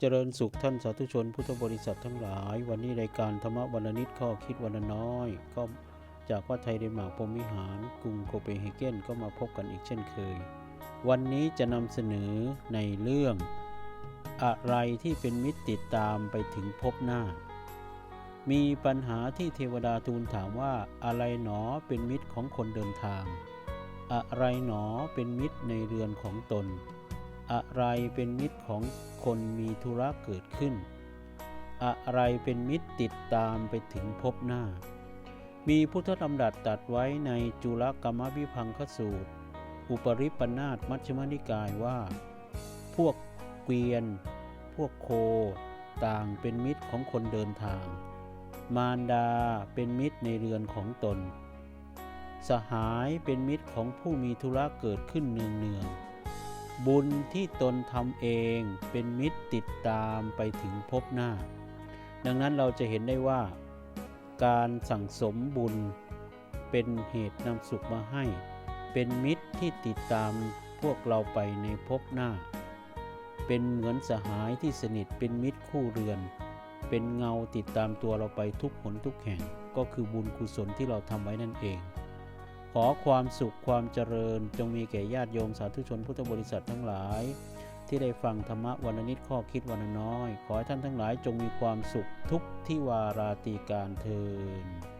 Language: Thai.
เจริญสุขท่านสาธุชนพุทธบริษัททั้งหลาย วันนี้รายการธรรมวันนิดข้อคิดวันน้อย ก็จากวัดไทยเดนมาร์กพรมวิหารกรุงโคเปนเฮเกนก็มาพบกันอีกเช่นเคย วันนี้จะนำเสนอในเรื่อง อะไรที่เป็นมิตรติดตามไปถึงพบหน้า มีปัญหาที่เทวดาทูลถามว่าอะไรหนอเป็นมิตรของคนเดินทาง อะไรหนอเป็นมิตรในเรือนของตน อะไรเป็นมิตรของคนมีธุระเกิดขึ้น อะไรเป็นมิตรติดตามไปถึงพบหน้า มีพุทธดำรัสตรัดไว้ในจุลกรรมวิพังคสูตร อุปริปนาตมัชฌิมนิกายว่า พวกเกวียน พวกโค ต่างเป็นมิตรของคนเดินทาง มารดาเป็นมิตรในเรือนของตน สหายเป็นมิตรของผู้มีธุระเกิดขึ้นเนืองๆ บุญที่ตนทำเองเป็นมิตรติดตามไปถึงพบหน้า ดังนั้นเราจะเห็นได้ว่า การสั่งสมบุญเป็นเหตุนำสุขมาให้ เป็นมิตรที่ติดตามพวกเราไปในพบหน้า เป็นเหมือนสหายที่สนิทเป็นมิตรคู่เรือน เป็นเงาติดตามตัวเราไปทุกหนทุกแห่ง ก็คือบุญกุศลที่เราทำไว้นั่นเอง อความสุขความเจริญ จงมีแก่ญาติโยมสาธุชนพุทธบริษัททั้งหลาย ที่ได้ฟังธรรมะวันนิดข้อคิดวันน้อย ขอให้ท่านทั้งหลายจงมีความสุขทุกที่วาราตีการเทิน